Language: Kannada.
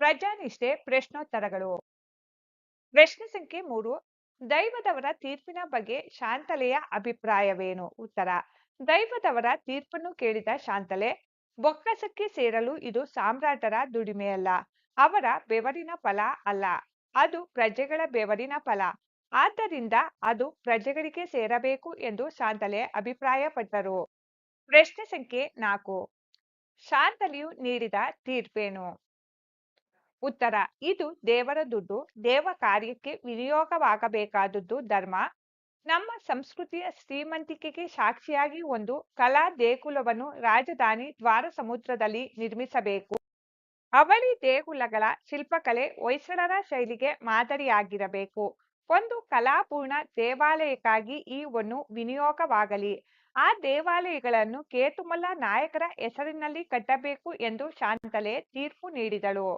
ಪ್ರಜಾನಿಷ್ಠೆ ಪ್ರಶ್ನೋತ್ತರಗಳು. ಪ್ರಶ್ನೆ ಸಂಖ್ಯೆ ಮೂರು, ದೈವದವರ ತೀರ್ಪಿನ ಬಗ್ಗೆ ಶಾಂತಲೆಯ ಅಭಿಪ್ರಾಯವೇನು? ಉತ್ತರ, ದೈವದವರ ತೀರ್ಪನ್ನು ಕೇಳಿದ ಶಾಂತಲೆ, ಬೊಕ್ಕಸಕ್ಕೆ ಸೇರಲು ಇದು ಸಾಮ್ರಾಟರ ದುಡಿಮೆಯಲ್ಲ, ಅವರ ಬೆವರಿನ ಫಲ ಅಲ್ಲ, ಅದು ಪ್ರಜೆಗಳ ಬೆವರಿನ ಫಲ, ಆದ್ದರಿಂದ ಅದು ಪ್ರಜೆಗಳಿಗೆ ಸೇರಬೇಕು ಎಂದು ಶಾಂತಲೆ ಅಭಿಪ್ರಾಯಪಟ್ಟರು. ಪ್ರಶ್ನೆ ಸಂಖ್ಯೆ ನಾಲ್ಕು, ಶಾಂತಲೆಯು ನೀಡಿದ ತೀರ್ಪೇನು? ಉತ್ತರ, ಇದು ದೇವರ ದುಡ್ಡು, ದೇವ ಕಾರ್ಯಕ್ಕೆ ವಿನಿಯೋಗವಾಗಬೇಕಾದದ್ದು ಧರ್ಮ. ನಮ್ಮ ಸಂಸ್ಕೃತಿಯ ಶ್ರೀಮಂತಿಕೆಗೆ ಸಾಕ್ಷಿಯಾಗಿ ಒಂದು ಕಲಾ ದೇಗುಲವನ್ನು ರಾಜಧಾನಿ ದ್ವಾರ ಸಮುದ್ರದಲ್ಲಿ ನಿರ್ಮಿಸಬೇಕು. ಅವಳಿ ದೇಗುಲಗಳ ಶಿಲ್ಪಕಲೆ ಹೊಯ್ಸಳರ ಶೈಲಿಗೆ ಮಾದರಿಯಾಗಿರಬೇಕು. ಒಂದು ಕಲಾಪೂರ್ಣ ದೇವಾಲಯಕ್ಕಾಗಿ ಈ ಒಂದು ವಿನಿಯೋಗವಾಗಲಿ. ಆ ದೇವಾಲಯಗಳನ್ನು ಕೇತುಮಲ್ಲ ನಾಯಕರ ಹೆಸರಿನಲ್ಲಿ ಕಟ್ಟಬೇಕು ಎಂದು ಶಾಂತಲೆ ತೀರ್ಪು ನೀಡಿದಳು.